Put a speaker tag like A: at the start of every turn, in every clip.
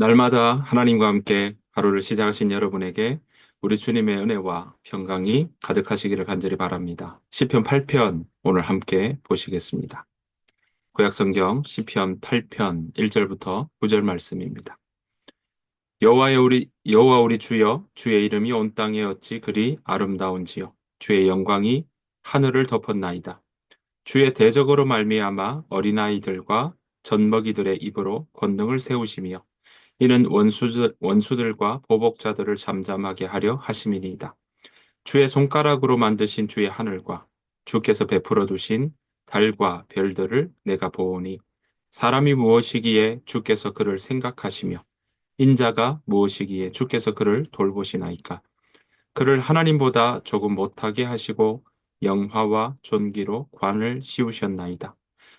A: 날마다 하나님과 함께 하루를 시작하신 여러분에게 우리 주님의 은혜와 평강이 가득하시기를 간절히 바랍니다. 시편 8편 오늘 함께 보시겠습니다. 구약성경 시편 8편 1절부터 9절 말씀입니다. 여호와의 우리 여호와 우리 주여 주의 이름이 온 땅에 어찌 그리 아름다운지요 주의 영광이 하늘을 덮었나이다. 주의 대적으로 말미암아 어린아이들과 젖먹이들의 입으로 권능을 세우시며 이는 원수들, 원수들과 보복자들을 잠잠하게 하려 하심이니이다. 주의 손가락으로 만드신 주의 하늘과 주께서 베풀어 두신 달과 별들을 내가 보오니 사람이 무엇이기에 주께서 그를 생각하시며 인자가 무엇이기에 주께서 그를 돌보시나이까 그를 하나님보다 조금 못하게 하시고 영화와 존귀로 관을 씌우셨나이다.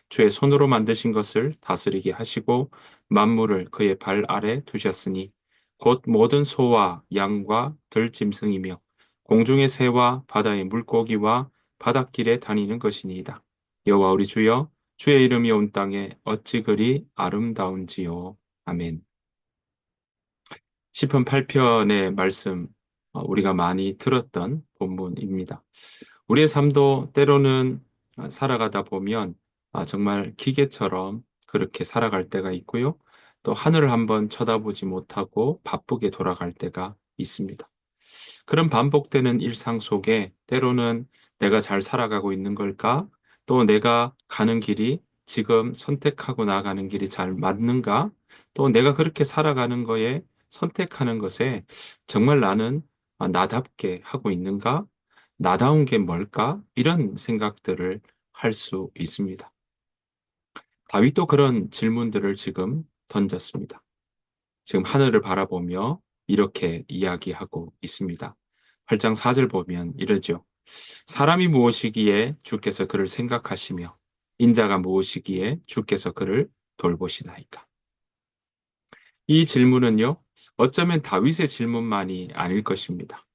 A: 주의 손으로 만드신 것을 다스리게 하시고 만물을 그의 발 아래 두셨으니 곧 모든 소와 양과 들짐승이며 공중의 새와 바다의 물고기와 바닷길에 다니는 것이니이다. 여호와 우리 주여 주의 이름이 온 땅에 어찌 그리 아름다운지요. 아멘. 시편 8편의 말씀 어, 우리가 많이 들었던 본문입니다. 우리의 삶도 때로는 살아가다 보면 아, 정말 기계처럼 그렇게 살아갈 때가 있고요. 또 하늘을 한번 쳐다보지 못하고 바쁘게 돌아갈 때가 있습니다. 그런 반복되는 일상 속에 때로는 내가 잘 살아가고 있는 걸까? 또 내가 가는 길이 지금 선택하고 나가는 길이 잘 맞는가? 또 내가 그렇게 살아가는 거에 선택하는 것에 정말 나는 아, 나답게 하고 있는가? 나다운 게 뭘까? 이런 생각들을 할 수 있습니다. 다윗도 그런 질문들을 지금 던졌습니다. 지금 하늘을 바라보며 이렇게 이야기하고 있습니다. 8장 4절 보면 이러죠. 사람이 무엇이기에 주께서 그를 생각하시며 인자가 무엇이기에 주께서 그를 돌보시나이까. 이 질문은요, 어쩌면 다윗의 질문만이 아닐 것입니다.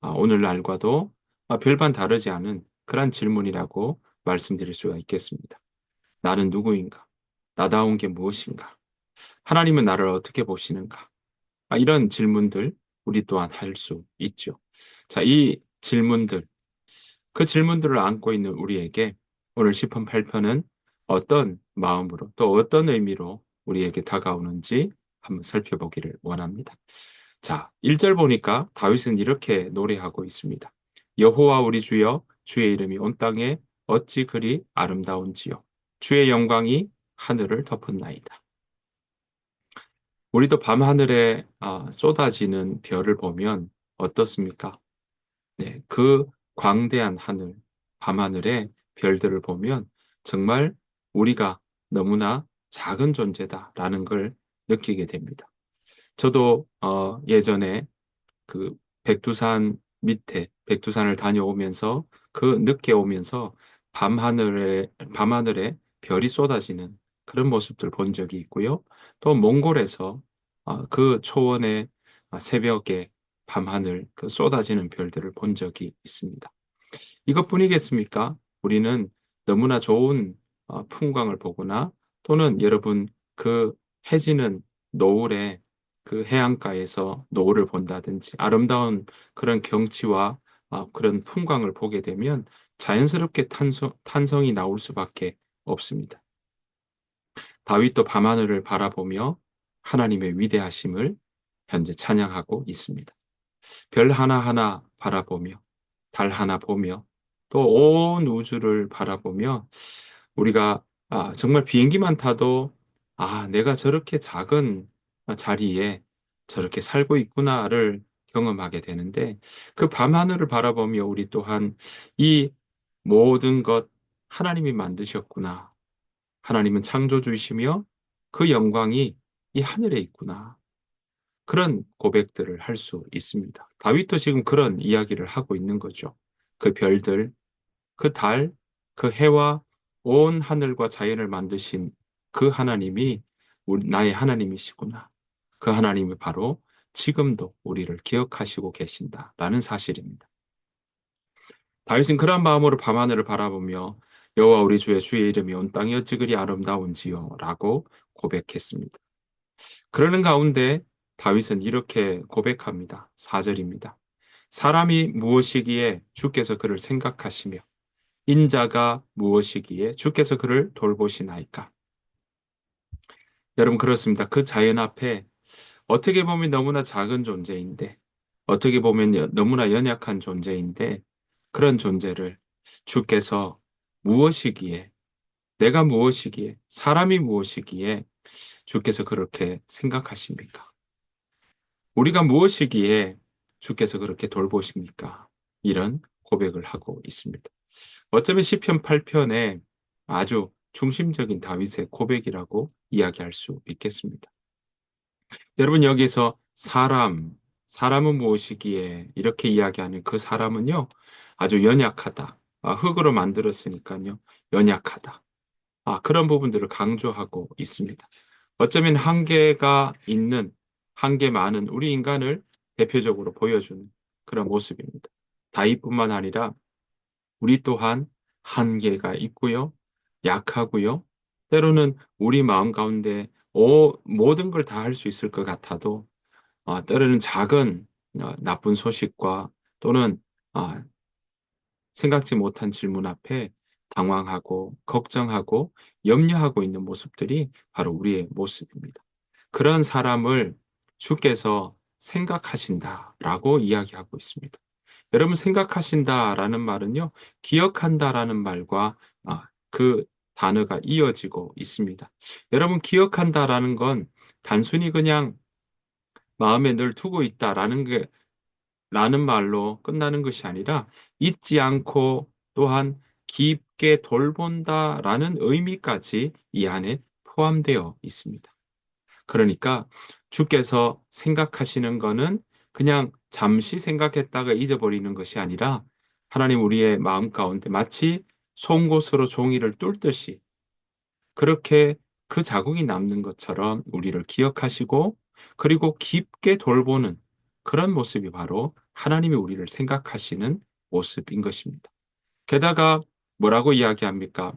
A: 아, 오늘날과도 별반 다르지 않은 그런 질문이라고 말씀드릴 수가 있겠습니다. 나는 누구인가? 나다운 게 무엇인가? 하나님은 나를 어떻게 보시는가? 아, 이런 질문들 우리 또한 할 수 있죠. 자, 이 질문들, 그 질문들을 안고 있는 우리에게 오늘 10편 8편은 어떤 마음으로 또 어떤 의미로 우리에게 다가오는지 한번 살펴보기를 원합니다. 자, 1절 보니까 다윗은 이렇게 노래하고 있습니다. 여호와 우리 주여 주의 이름이 온 땅에 어찌 그리 아름다운지요. 주의 영광이 하늘을 덮었나이다. 우리도 밤하늘에 아, 쏟아지는 별을 보면 어떻습니까? 네, 그 광대한 하늘, 밤하늘의 별들을 보면 정말 우리가 너무나 작은 존재다라는 걸 느끼게 됩니다. 저도 어, 예전에 그 백두산 밑에 백두산을 다녀오면서 그 늦게 오면서 밤하늘에 밤하늘에 별이 쏟아지는 그런 모습들 본 적이 있고요. 또 몽골에서 아, 그 초원의 아, 새벽에 밤하늘 그 쏟아지는 별들을 본 적이 있습니다. 이것뿐이겠습니까? 우리는 너무나 좋은 어, 풍광을 보거나 또는 여러분 그 해지는 노을에 그 해안가에서 노을을 본다든지 아름다운 그런 경치와 아, 그런 풍광을 보게 되면 자연스럽게 탄성, 탄성이 나올 수밖에 없습니다. 다윗도 밤하늘을 바라보며 하나님의 위대하심을 현재 찬양하고 있습니다. 별 하나하나 바라보며 달 하나 보며 또 온 우주를 바라보며 우리가 아, 정말 비행기만 타도 아, 내가 저렇게 작은 자리에 저렇게 살고 있구나를 경험하게 되는데 그 밤하늘을 바라보며 우리 또한 이 모든 것 하나님이 만드셨구나. 하나님은 창조주이시며 그 영광이 이 하늘에 있구나. 그런 고백들을 할 수 있습니다. 다윗도 지금 그런 이야기를 하고 있는 거죠. 그 별들, 그 달, 그 해와 온 하늘과 자연을 만드신 그 하나님이 나의 하나님이시구나. 그 하나님이 바로 지금도 우리를 기억하시고 계신다라는 사실입니다. 다윗은 그런 마음으로 밤하늘을 바라보며 여호와 우리 주의 주의 이름이 온 땅이 어찌 그리 아름다운지요 라고 고백했습니다. 그러는 가운데 다윗은 이렇게 고백합니다. 4절입니다. 사람이 무엇이기에 주께서 그를 생각하시며 인자가 무엇이기에 주께서 그를 돌보시나이까. 여러분 그렇습니다. 그 자연 앞에 어떻게 보면 너무나 작은 존재인데 어떻게 보면 너무나 연약한 존재인데 그런 존재를 주께서 무엇이기에 내가 무엇이기에 사람이 무엇이기에 주께서 그렇게 생각하십니까? 우리가 무엇이기에 주께서 그렇게 돌보십니까? 이런 고백을 하고 있습니다. 어쩌면 시편 8편에 아주 중심적인 다윗의 고백이라고 이야기할 수 있겠습니다. 여러분 여기서 사람, 사람은 무엇이기에 이렇게 이야기하는 그 사람은요, 아주 연약하다. 아, 흙으로 만들었으니까요, 연약하다. 아, 그런 부분들을 강조하고 있습니다. 어쩌면 한계가 있는, 한계 많은 우리 인간을 대표적으로 보여주는 그런 모습입니다. 다윗뿐만 아니라 우리 또한 한계가 있고요, 약하고요, 때로는 우리 마음 가운데 오, 모든 걸 다 할 수 있을 것 같아도 어, 때로는 작은 어, 나쁜 소식과 또는 어, 생각지 못한 질문 앞에 당황하고 걱정하고 염려하고 있는 모습들이 바로 우리의 모습입니다. 그런 사람을 주께서 생각하신다라고 이야기하고 있습니다. 여러분 생각하신다라는 말은요, 기억한다라는 말과 아, 그 단어가 이어지고 있습니다. 여러분 기억한다라는 건 단순히 그냥 마음에 늘 두고 있다라는 게 라는 말로 끝나는 것이 아니라 잊지 않고 또한 깊게 돌본다 라는 의미까지 이 안에 포함되어 있습니다. 그러니까 주께서 생각하시는 것은 그냥 잠시 생각했다가 잊어버리는 것이 아니라 하나님 우리의 마음 가운데 마치 송곳으로 종이를 뚫듯이 그렇게 그 자국이 남는 것처럼 우리를 기억하시고 그리고 깊게 돌보는 그런 모습이 바로 하나님이 우리를 생각하시는 모습인 것입니다. 게다가 뭐라고 이야기합니까?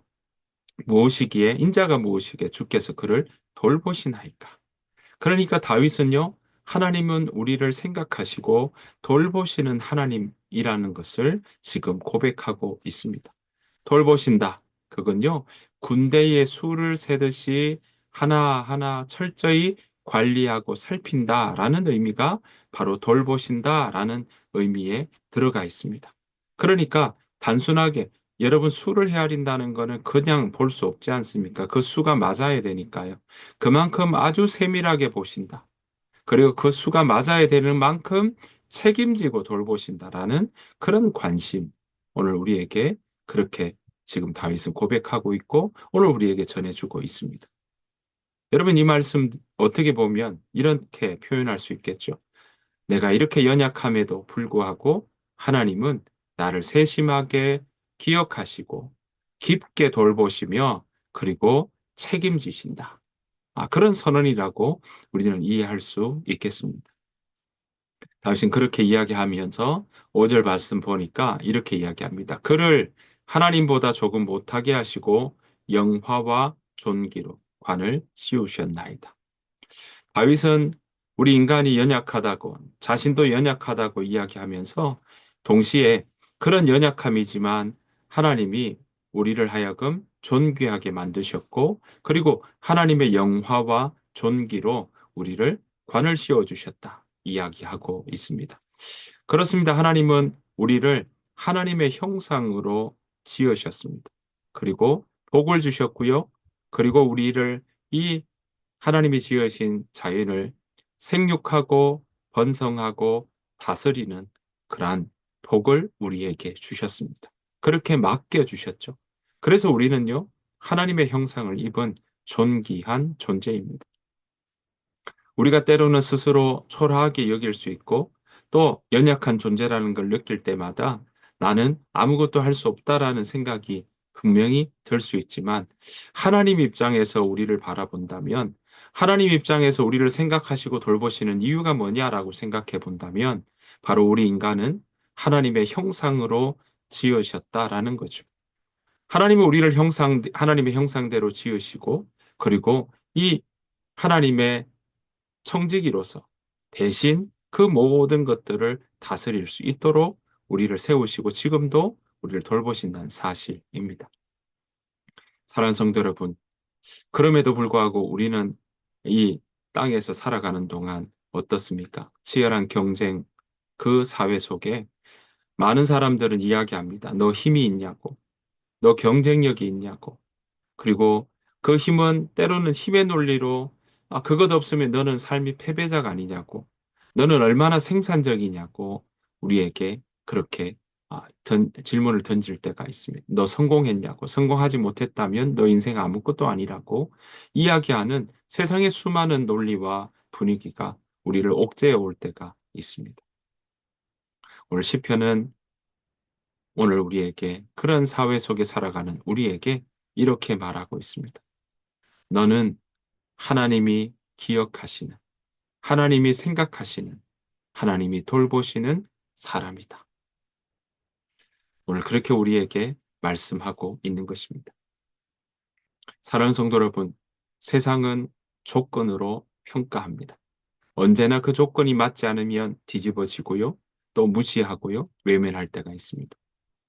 A: 무엇이기에 인자가 무엇이기에 주께서 그를 돌보시나이까. 그러니까 다윗은요. 하나님은 우리를 생각하시고 돌보시는 하나님이라는 것을 지금 고백하고 있습니다. 돌보신다. 그건요. 군대의 수를 세듯이 하나하나 철저히 관리하고 살핀다 라는 의미가 바로 돌보신다 라는 의미에 들어가 있습니다. 그러니까 단순하게 여러분 수를 헤아린다는 것은 그냥 볼 수 없지 않습니까? 그 수가 맞아야 되니까요. 그만큼 아주 세밀하게 보신다. 그리고 그 수가 맞아야 되는 만큼 책임지고 돌보신다라는 그런 관심 오늘 우리에게 그렇게 지금 다윗은 고백하고 있고 오늘 우리에게 전해주고 있습니다. 여러분 이 말씀 어떻게 보면 이렇게 표현할 수 있겠죠. 내가 이렇게 연약함에도 불구하고 하나님은 나를 세심하게 기억하시고 깊게 돌보시며 그리고 책임지신다. 아, 그런 선언이라고 우리는 이해할 수 있겠습니다. 다윗은 그렇게 이야기하면서 5절 말씀 보니까 이렇게 이야기합니다. 그를 하나님보다 조금 못하게 하시고 영화와 존귀로 관을 씌우셨나이다. 다윗은 우리 인간이 연약하다고 자신도 연약하다고 이야기하면서 동시에 그런 연약함이지만 하나님이 우리를 하여금 존귀하게 만드셨고 그리고 하나님의 영화와 존귀로 우리를 관을 씌워 주셨다 이야기하고 있습니다. 그렇습니다. 하나님은 우리를 하나님의 형상으로 지으셨습니다. 그리고 복을 주셨고요. 그리고 우리를 이 하나님이 지으신 자연을 생육하고 번성하고 다스리는 그러한 복을 우리에게 주셨습니다. 그렇게 맡겨 주셨죠. 그래서 우리는요, 하나님의 형상을 입은 존귀한 존재입니다. 우리가 때로는 스스로 초라하게 여길 수 있고 또 연약한 존재라는 걸 느낄 때마다 나는 아무것도 할 수 없다라는 생각이 분명히 들수 있지만 하나님 입장에서 우리를 바라본다면 하나님 입장에서 우리를 생각하시고 돌보시는 이유가 뭐냐라고 생각해 본다면 바로 우리 인간은 하나님의 형상으로 지으셨다라는 거죠. 하나님은 우리를 형상, 하나님의 형상대로 지으시고 그리고 이 하나님의 청지기로서 대신 그 모든 것들을 다스릴 수 있도록 우리를 세우시고 지금도 우리를 돌보신다는 사실입니다. 사랑하는 성도 여러분, 그럼에도 불구하고 우리는 이 땅에서 살아가는 동안 어떻습니까? 치열한 경쟁, 그 사회 속에 많은 사람들은 이야기합니다. 너 힘이 있냐고, 너 경쟁력이 있냐고, 그리고 그 힘은 때로는 힘의 논리로 아, 그것 없으면 너는 삶이 패배자가 아니냐고, 너는 얼마나 생산적이냐고 우리에게 그렇게 아, 던, 질문을 던질 때가 있습니다. 너 성공했냐고, 성공하지 못했다면 너 인생 아무것도 아니라고 이야기하는 세상의 수많은 논리와 분위기가 우리를 옥죄해 올 때가 있습니다. 오늘 시편은 오늘 우리에게 그런 사회 속에 살아가는 우리에게 이렇게 말하고 있습니다. 너는 하나님이 기억하시는, 하나님이 생각하시는, 하나님이 돌보시는 사람이다. 오늘 그렇게 우리에게 말씀하고 있는 것입니다. 사랑하는 성도 여러분, 세상은 조건으로 평가합니다. 언제나 그 조건이 맞지 않으면 뒤집어지고요, 또 무시하고요, 외면할 때가 있습니다.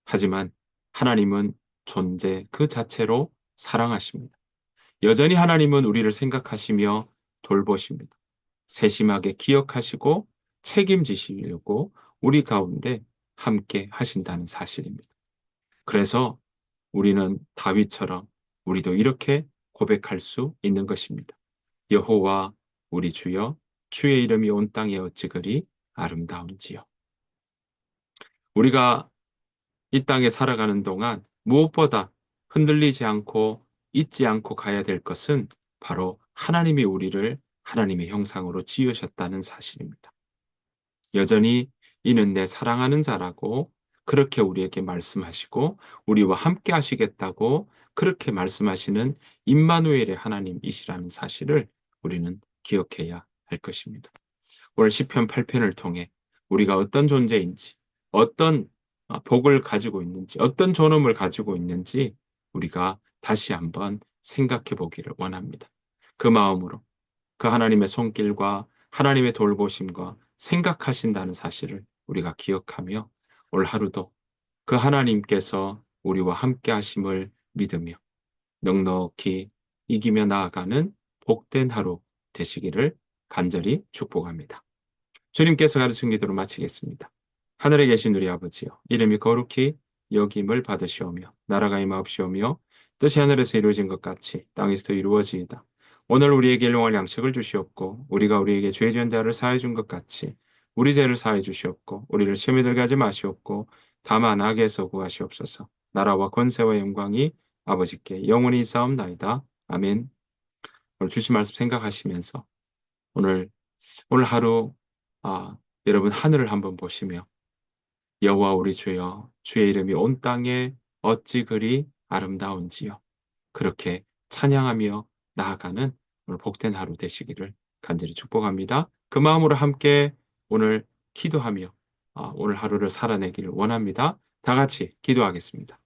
A: 하지만 하나님은 존재 그 자체로 사랑하십니다. 여전히 하나님은 우리를 생각하시며 돌보십니다. 세심하게 기억하시고 책임지시려고 우리 가운데 함께 하신다는 사실입니다. 그래서 우리는 다윗처럼 우리도 이렇게 고백할 수 있는 것입니다. 여호와 우리 주여 주의 이름이 온 땅에 어찌 그리 아름다운지요. 우리가 이 땅에 살아가는 동안 무엇보다 흔들리지 않고 잊지 않고 가야 될 것은 바로 하나님이 우리를 하나님의 형상으로 지으셨다는 사실입니다. 여전히 이는 내 사랑하는 자라고 그렇게 우리에게 말씀하시고 우리와 함께 하시겠다고 그렇게 말씀하시는 임마누엘의 하나님이시라는 사실을 우리는 기억해야 할 것입니다. 오늘 시편 8편을 통해 우리가 어떤 존재인지, 어떤 복을 가지고 있는지, 어떤 존엄을 가지고 있는지 우리가 다시 한번 생각해 보기를 원합니다. 그 마음으로 그 하나님의 손길과 하나님의 돌보심과 생각하신다는 사실을 우리가 기억하며 올 하루도 그 하나님께서 우리와 함께 하심을 믿으며 넉넉히 이기며 나아가는 복된 하루 되시기를 간절히 축복합니다. 주님께서 가르친 기도로 마치겠습니다. 하늘에 계신 우리 아버지여 이름이 거룩히 여김을 받으시오며 나라가 임하옵시오며 뜻이 하늘에서 이루어진 것 같이 땅에서도 이루어지이다. 오늘 우리에게 일용할 양식을 주시옵고 우리가 우리에게 죄 지은 자를 사해 준 것 같이 우리 죄를 사해 주시옵고 우리를 시험에 들게 하지 마시옵고 다만 악에서 구하시옵소서. 나라와 권세와 영광이 아버지께 영원히 싸움나이다. 아멘. 오늘 주신 말씀 생각하시면서 오늘 오늘 하루 아, 여러분 하늘을 한번 보시며 여호와 우리 주여 주의 이름이 온 땅에 어찌 그리 아름다운지요. 그렇게 찬양하며 나아가는 오늘 복된 하루 되시기를 간절히 축복합니다. 그 마음으로 함께 오늘 기도하며 아, 오늘 하루를 살아내기를 원합니다. 다 같이 기도하겠습니다.